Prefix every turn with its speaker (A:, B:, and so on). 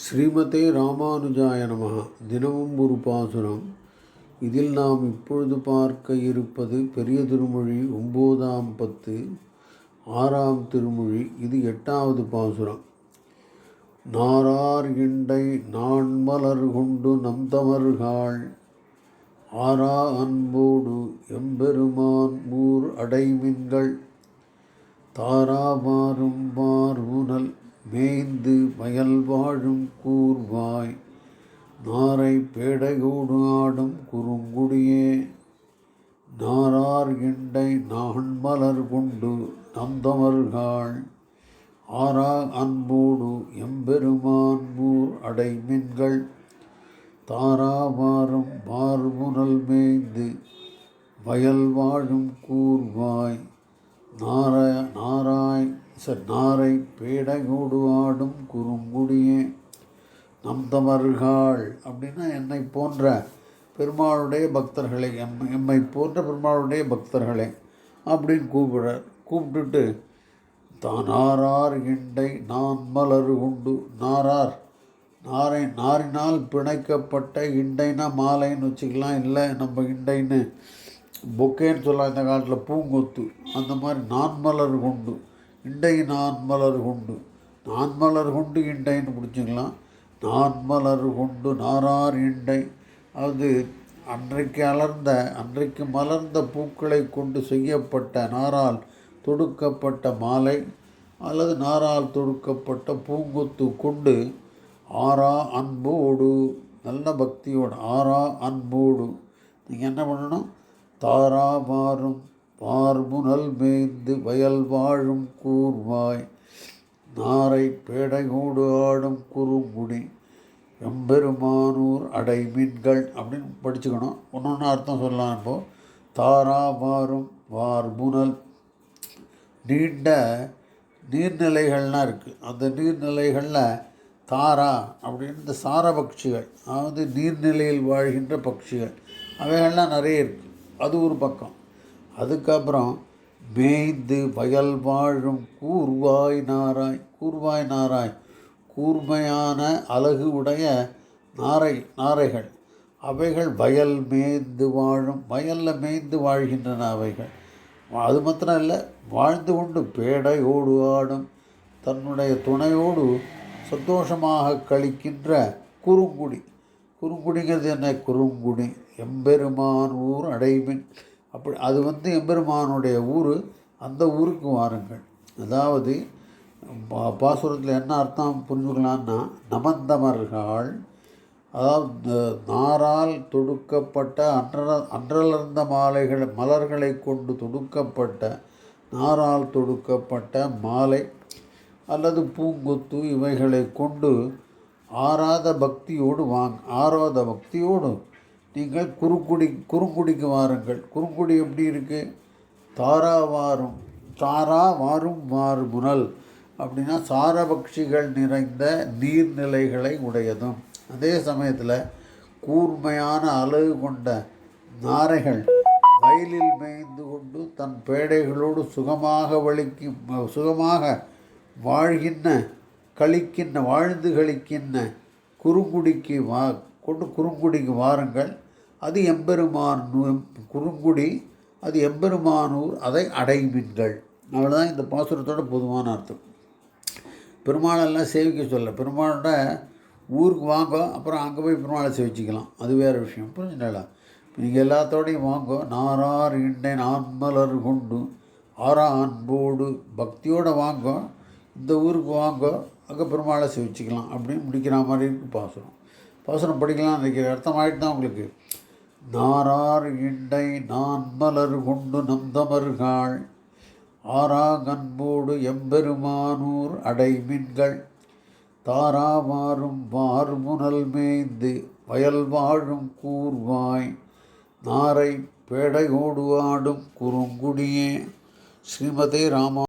A: ஸ்ரீமதே ராமானுஜாய நம தினமும் ஒரு பாசுரம். இதில் நாம் இப்பொழுது பார்க்க இருப்பது பெரிய திருமொழி ஒம்போதாம் பத்து ஆறாம் திருமொழி. இது எட்டாவது பாசுரம். நாரார் இண்டை நான் மலர் கொண்டு நந்தமர்காள் ஆரா அன்போடு எம்பெருமான் ஊர் அடைமின்கள். தாராமாறும் மார்புனல் மேய்ந்து மயல் வாழும் கூர்வாய் நாரை பேடையோடு ஆடும் குறுங்குடியே நாரார் இண்டை நான் மலர் கொண்டு நந்தமர்காள் ஆரா அன்போடு எம்பெருமான் ஊர் அடைமின்கள் தாராவாரம் பார்முரல் மேய்ந்து வயல் வாழும் கூர்வாய் நாராய நாராய் சார் நாரை பேடையோடு ஆடும் குறுங்குடியே. நந்தமர்காள் அப்படின்னா என்னை போன்ற பெருமாளுடைய பக்தர்களை எம் எம்மை போன்ற பெருமாளுடைய பக்தர்களே அப்படின்னு கூப்பிடுறார் கூப்பிட்டுட்டு தான் நாரார் இண்டை நான் மலர் உண்டு. நாரார் நாரை நாரினால் பிணைக்கப்பட்ட இண்டைனா மாலைன்னு வச்சுக்கலாம். இல்லை நம்ம இண்டைன்னு பொக்கேன்னு சொல்லலாம் இந்த காலத்தில் பூங்கொத்து அந்த மாதிரி நான் மலர் கொண்டு இண்டை நான் மலர் கொண்டு நான் மலர் கொண்டு இண்டைன்னு பிடிச்சிக்கலாம். நான் மலர் கொண்டு நாரார் இண்டை. அது அன்றைக்கு அலர்ந்த அன்றைக்கு மலர்ந்த பூக்களை கொண்டு செய்யப்பட்ட நாரால் தொடுக்கப்பட்ட மாலை அல்லது நாரால் தொடுக்கப்பட்ட பூங்கொத்து கொண்டு ஆறா அன்போடு நல்ல பக்தியோடு ஆறா அன்போடு. நீங்கள் என்ன பண்ணணும்? தாரா மாறும் பார்முனல் மேய்ந்து வயல் வாழும் கூர்வாய். நாரை பேடையோடு ஆடும் குறுங்குடி எம்பெருமானூர் அடைமீன்கள் அப்படின்னு படிச்சுக்கணும். ஒன்று அர்த்தம் சொல்லலாம் இப்போது தாரா மாறும் வார்முனல் நீண்ட நீர்நிலைகள்லாம் இருக்குது அந்த நீர்நிலைகளில் தாரா அப்படின்னு இந்த சார பட்சிகள் அதாவது நீர்நிலையில் வாழ்கின்ற பட்சிகள் அவைகள்லாம் நிறைய இருக்குது அது ஒரு பக்கம். அதுக்கப்புறம் மேய்ந்து வயல் வாழும் கூர்வாய் நாராய் கூர்வாய் நாராய் கூர்மையான அழகு உடைய நாரை நாரைகள். அவைகள் வயல் மேய்ந்து வாழும் வயலில் மேய்ந்து வாழ்கின்றன அவைகள். அது மாத்திரம் இல்லை வாழ்ந்து கொண்டு பேடையோடு ஆடும் தன்னுடைய துணையோடு சந்தோஷமாக கழிக்கின்ற குறுங்குடி. குறுங்குடிங்கிறது என்ன குறுங்குடி. எம்பெருமான் ஊர் அடைமின் அப்படி அது வந்து எம்பெருமானுடைய ஊர். அந்த ஊருக்கு வாருங்கள். அதாவது பா பாசுரத்தில் என்ன அர்த்தம் புரிஞ்சுக்கலான்னா நமந்தமர்கள் அதாவது நாரால் தொடுக்கப்பட்ட அன்ற அன்றலர்ந்த மாலைகள் மலர்களை கொண்டு தொடுக்கப்பட்ட நாரால் தொடுக்கப்பட்ட மாலை அல்லது பூங்கொத்து இவைகளை கொண்டு ஆறாத பக்தியோடு வாங்க ஆறாத பக்தியோடு நீங்கள் குறுக்குடி குறுக்குடிக்கு வாருங்கள். குறுக்குடி எப்படி இருக்குது தாரா வாரும் தாரா வாரும் மாறுமுனல் அப்படின்னா சாரபக்ஷிகள் நிறைந்த நீர்நிலைகளை உடையதும். அதே சமயத்தில் கூர்மையான அழகு கொண்ட நாரைகள் வயலில் மேய்ந்து கொண்டு தன் பேடைகளோடு சுகமாக வலிக்கும் சுகமாக வாழ்கின்ற கழிக்கின்ற வாழ்ந்து கழிக்கின்ற குறுங்குடிக்கு வா கொண்டு குறுங்குடிக்கு வாருங்கள். அது எம்பெருமான் குறுங்குடி அது எம்பெருமானூர் அதை அடைமின்கள் அவ்வளோதான் இந்த பாசுரத்தோட பொதுவான அர்த்தம். பெருமாளெல்லாம் சேவிக்க சொல்ல பெருமாளோட ஊருக்கு வாங்க அப்புறம் அங்கே போய் பெருமாளை சேவிச்சிக்கலாம். அது வேறு விஷயம் புரிஞ்சுங்களா? நீங்கள் எல்லாத்தோடையும் வாங்க. நாரார் இண்டை நான்மலர் கொண்டு ஆறா அன்போடு பக்தியோடு வாங்க. இந்த ஊருக்கு வாங்க. அங்கே பெருமாளை வச்சுக்கலாம் அப்படின்னு முடிக்கிற மாதிரி இருக்குது பாசுரம் பாசுரம் படிக்கலாம் நினைக்கிற அர்த்தமாயிட்டு தான் உங்களுக்கு. நாரார் இண்டை நான் மலர் கொண்டு நந்தமர்காள். ஆறாங்கன்போடு எம்பெருமானூர் அடைமின்கள். தாராமாறும் மாறுமுனல் மேய்ந்து வயல் வாழும் கூர்வாய். நாரை பேடையோடு ஆடும் குறுங்குடியே. ஸ்ரீமதே ராமா